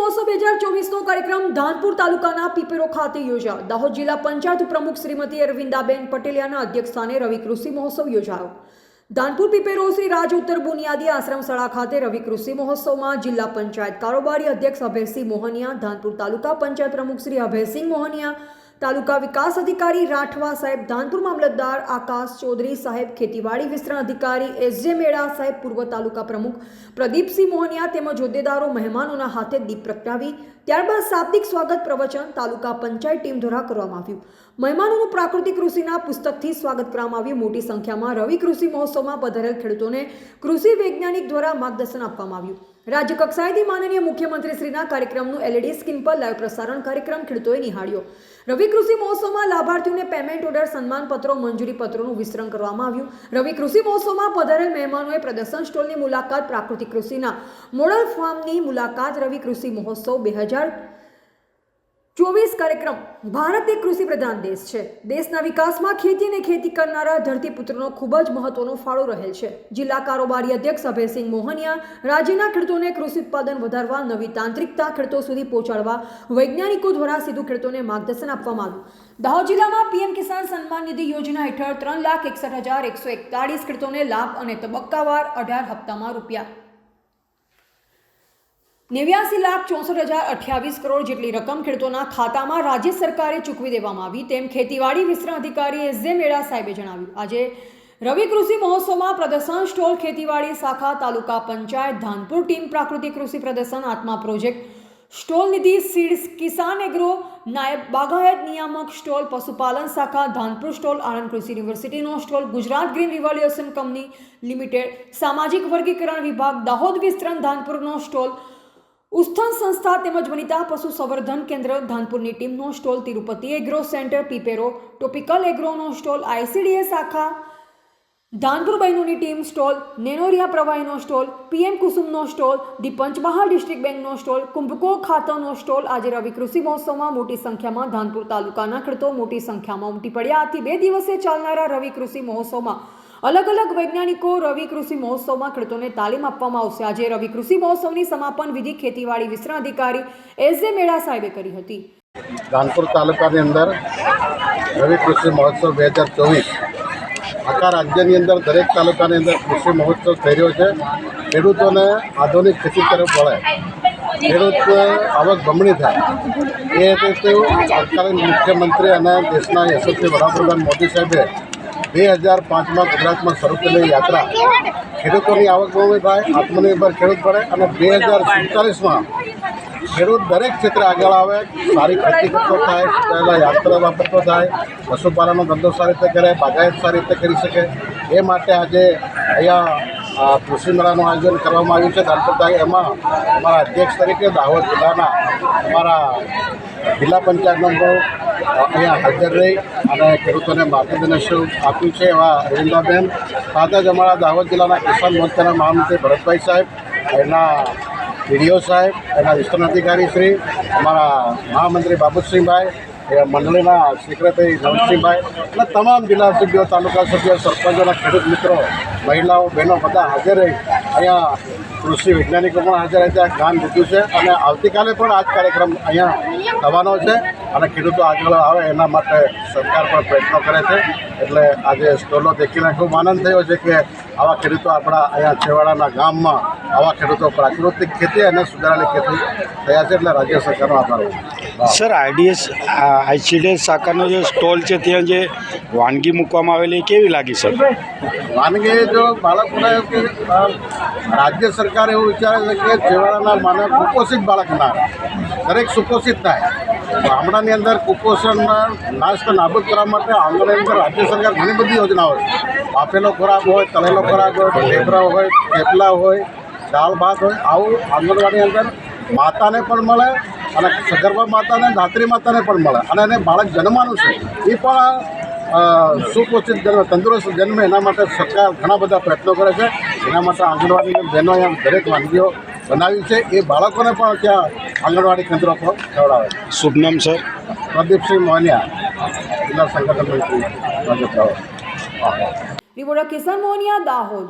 મહોત્સવ બે હજાર ચોવીસનો કાર્યક્રમ ધાનપુર તાલુકાના પીપેરો ખાતે યોજાયો. દાહોદ જિલ્લા પંચાયત પ્રમુખ શ્રીમતી અરવિંદાબેન પટેલિયાના અધ્યક્ષસ્થાને રવિ કૃષિ મહોત્સવ યોજાયો. ધાનપુર પીપેરો શ્રી રાજ ઉત્તર બુનિયાદી આશ્રમ શાળા ખાતે રવિ કૃષિ મહોત્સવમાં જિલ્લા પંચાયત કારોબારી અધ્યક્ષ અભયસિંહ મોહનિયા, ધાનપુર તાલુકા પંચાયત પ્રમુખ શ્રી અભયસિંહ મોહનિયા તાલુકા વિકાસ અધિકારી રાઠવા સાહેબ ધાનપુર મામલતદાર આકાશ ચૌધરી સાહેબ ખેતીવાડી વિસ્તરણ અધિકારી એસ જે મેળા સાહેબ પૂર્વ તાલુકા પ્રમુખ પ્રદીપસિંહ મોહનિયા તેમજ હોદ્દેદારો મહેમાનોના હાથે દીપ પ્રગટાવી ત્યારબાદ શાબ્દિક સ્વાગત પ્રવચન તાલુકા પંચાયત ટીમ દ્વારા કરવામાં આવ્યું. મહેમાનોનું પ્રાકૃતિક કૃષિના પુસ્તકથી સ્વાગત કરવામાં આવ્યું. મોટી સંખ્યામાં રવિ કૃષિ મહોત્સવમાં પધારેલ ખેડૂતોને કૃષિ વૈજ્ઞાનિક દ્વારા માર્ગદર્શન આપવામાં આવ્યું. રાજ્ય કક્ષાએથી માનનીય મુખ્યમંત્રી શ્રીના કાર્યક્રમનું એલઈડી સ્ક્રીન પર લાઈવ પ્રસારણ કાર્યક્રમ ખેડૂતોએ નિહાળ્યો. રવિ કૃષિ મહોત્સવમાં લાભાર્થીઓને પેમેન્ટ ઓર્ડર સન્માન પત્રો મંજૂરી પત્રોનું વિતરણ કરવામાં આવ્યું. રવિ કૃષિ મહોત્સવમાં પધારેલ મહેમાનોએ પ્રદર્શન સ્ટોલની મુલાકાત પ્રાકૃતિક કૃષિના મોડલ ફાર્મની મુલાકાત રવિ કૃષિ મહોત્સવ બે હજાર ચોવીસ કાર્યક્રમ ભારત એક કૃષિ પ્રધાન દેશ છે. દેશના વિકાસમાં ખેતી અને ખેતી કરનારા ધરતીપુત્રનો ખૂબ જ મહત્વનો ફાળો રહેલ છે. જિલ્લા કારોબારી અધ્યક્ષ અભયસિંહ મોહનિયા રાજ્યના ખેડૂતોને કૃષિ ઉત્પાદન વધારવા, નવી તાંત્રિકતા ખેડૂતો સુધી પહોંચાડવા, વૈજ્ઞાનિકો દ્વારા સીધું ખેડૂતોને માર્ગદર્શન આપવામાં આવ્યું. દાહોદ જિલ્લામાં પીએમ કિસાન સન્માન નિધિ યોજના હેઠળ ત્રણ લાખ એકસઠ હજાર એકસો એકતાળીસ ખેડૂતોને લાભ અને તબક્કાવાર અઢાર હપ્તામાં રૂપિયા નેવ્યાસી લાખ ચોસઠ હજાર અઠ્યાવીસ કરોડ જેટલી રકમ ખેડૂતોના ખાતામાં રાજ્ય સરકારે ચૂકવી દેવામાં આવી તેમ ખેતીવાડી વિસ્તરણ અધિકારી એસ જે મેળા સાહેબે જણાવ્યું. આજે રવિ કૃષિ મહોત્સવમાં પ્રદર્શન સ્ટોલ ખેતીવાડી શાખા તાલુકા પંચાયત ધાનપુર ટીમ પ્રાકૃતિક કૃષિ પ્રદર્શન આત્મા project stall Nidhi seeds Kisan agro નાયબ બાગાયત નિયામક સ્ટોલ પશુપાલન શાખા ધાનપુર સ્ટોલ આણંદ કૃષિ યુનિવર્સિટીનો stall Gujarat green revolution company limited સામાજિક વર્ગીકરણ વિભાગ દાહોદ વિસ્તરણ ધાનપુરનો સ્ટોલ ઉત્થાન સંસ્થા તેમજ વનિતા પશુ સંવર્ધન કેન્દ્ર ધાનપુરની ટીમનો સ્ટોલ તિરુપતિ એગ્રો સેન્ટર પીપેરો ટોપિકલ એગ્રોનો સ્ટોલ આઈસીડીએસ શાખા. ધાનપુર બહેનોની ટીમ સ્ટોલ, નેનોરિયા પ્રવાહીનો સ્ટોલ, પીએમ કુસુમનો સ્ટોલ ધી પંચમહાલ ડિસ્ટ્રિક્ટ બેંકનો સ્ટોલ, કુંભકો ખાતરનો સ્ટોલ, આજે રવિ કૃષિ મહોત્સવમાં મોટી સંખ્યામાં ધાનપુર તાલુકાના ખેડૂતો મોટી સંખ્યામાં ઉમટી પડ્યા. આથી બે દિવસે ચાલનારા રવિ કૃષિ મહોત્સવમાં અલગ અલગ વૈજ્ઞાનિકો રવિ કૃષિ મહોત્સવમાં ખેડૂતોને તાલીમ આપવામાં આવશે. આજે રવિ કૃષિ મહોત્સવની સમાપન વિધિ ખેતીવાડી વિસ્તરણ અધિકારી એસ જે મેળા સાહેબે કરી હતી. કાનપુર તાલુકાની અંદર રવિ કૃષિ મહોત્સવ બે હજાર ચોવીસ આખા રાજ્યની અંદર દરેક તાલુકાની અંદર કૃષિ મહોત્સવ થઈ રહ્યો છે. ખેડૂતોને આધુનિક ખેતી તરફ વળે. ખેડૂત આવક બમણી થાય. એ રીતે તત્કાલીન મુખ્યમંત્રી અને દેશના યશસ્વી વડાપ્રધાન મોદી સાહેબે બે હજાર પાંચમાં ગુજરાતમાં શરૂ કરેલી યાત્રા. ખેડૂતોની આવક બહુ થાય આત્મનિર્ભર ખેડૂત બને અને બે હજાર સુડતાલીસમાં ખેડૂત દરેક ક્ષેત્રે આગળ આવે, સારી ખેતી કરતો થાય, પહેલાં યાત્રા વાપરતો થાય, પશુપાલનનો ધંધો સારી રીતે કરે, બાગાયત સારી રીતે કરી શકે. એ માટે આજે અહીંયા કૃષિ મેળાનું આયોજન કરવામાં આવ્યું છે. દાનપુરતા એમાં અમારા અધ્યક્ષ તરીકે દાહોદ જિલ્લાના અમારા જિલ્લા પંચાયતનો અહીંયા હાજર રહી અને ખેડૂતોને માર્ગદર્શન આપ્યું છે એવા અરવિંદાબેન સાથે જ અમારા દાહોદ જિલ્લાના કિસાન મોરચાના મહામંત્રી ભરતભાઈ સાહેબ, એના ડીડીઓ સાહેબ, એના વિસ્તરણ અધિકારી શ્રી, અમારા મહામંત્રી બાબુસિંહભાઈ મંડળીના સેક્રેટરી નવસિંહભાઈ અને તમામ જિલ્લા સભ્યો, તાલુકા સભ્યો સરપંચોના ખેડૂત મિત્રો, મહિલાઓ, બહેનો બધા હાજર રહી. અહીંયા કૃષિ વૈજ્ઞાનિકો પણ હાજર રહ્યા જ્ઞાન લીધું છે અને આવતીકાલે પણ આ જ કાર્યક્રમ અહીંયા થવાનો છે. અને ખેડૂતો આગળ આવે એના માટે સરકાર પણ પ્રયત્નો કરે છે. એટલે આજે સ્ટોલો દેખીને ખૂબ આનંદ થયો છે કે આવા ખેડૂતો આપણા અહીંયા છેવાડાના ગામમાં આવા ખેડૂતો પ્રાકૃતિક ખેતી અને સુધારેલી ખેતી થયા છે એટલે રાજ્ય સરકારનો આભાર સર આઈડીએસ આઈસીડીએસ શાખાનો જે સ્ટોલ છે ત્યાં જે વાનગી મૂકવામાં આવેલી કેવી લાગી સર? વાનગી જો બાળકોને રાજ્ય સરકાર એવું વિચારે છે કે છેવાડાના માનવ કુપોષિત બાળક ના દરેક સુપોષિત થાય. ગામડાની અંદર કુપોષણમાં નાશ નાબૂદ કરવા માટે આંદોલન અંદર રાજ્ય સરકાર ઘણી બધી યોજનાઓ છે. બાફેલો ખોરાક હોય, તળેલો ખોરાક હોય, ઢેબરા હોય, થેપલા હોય, દાળ, ભાત હોય, આવું આંગણવાડી અંદર માતાને પણ મળે અને સગર્ભા માતાને, ધાત્રી માતાને પણ મળે અને એને બાળક જન્મવાનું છે. એ પણ સુપોષિત જન્મ, તંદુરસ્ત જન્મે એના માટે સરકાર ઘણા બધા પ્રયત્નો કરે છે. એના માટે આંગણવાડીની બહેનો દરેક વાનગીઓ બનાવી છે. એ બાળકોને પણ ત્યાં આંગણવાડી કેન્દ્રો પર ખવડાવે છે. શુભ નામ સર. પ્રદીપસિંહ મોહનિયા જિલ્લા સંગઠન મંત્રી. રિપોર્ટર કિશન મોહનિયા દાહોદ.